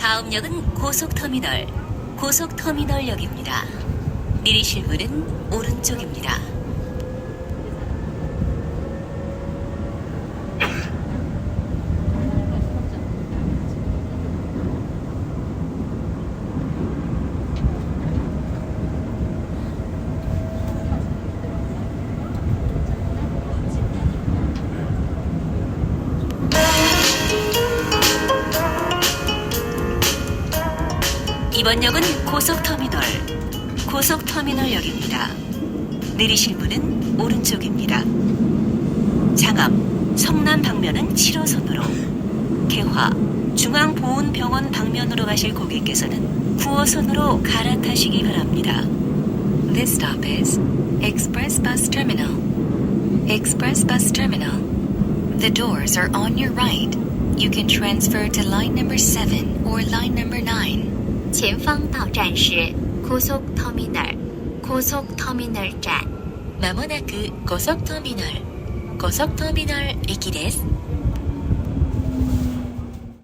다음 역은 고속터미널, 고속터미널역입니다. 내리실 문은 오른쪽입니다. 이번 역은 고속터미널, 고속터미널역입니다. 내리실 문은 오른쪽입니다. 장암, 성남 방면은 7호선으로, 개화, 중앙보훈병원 방면으로 가실 고객께서는 9호선으로 갈아타시기 바랍니다. This stop is Express Bus Terminal. Express Bus Terminal. The doors are on your right. You can transfer to line number 7 or line number 9. 前方到站是高速汤米纳，高速汤米纳站。まもなく高速湯米ナ、高速湯米ナ駅です。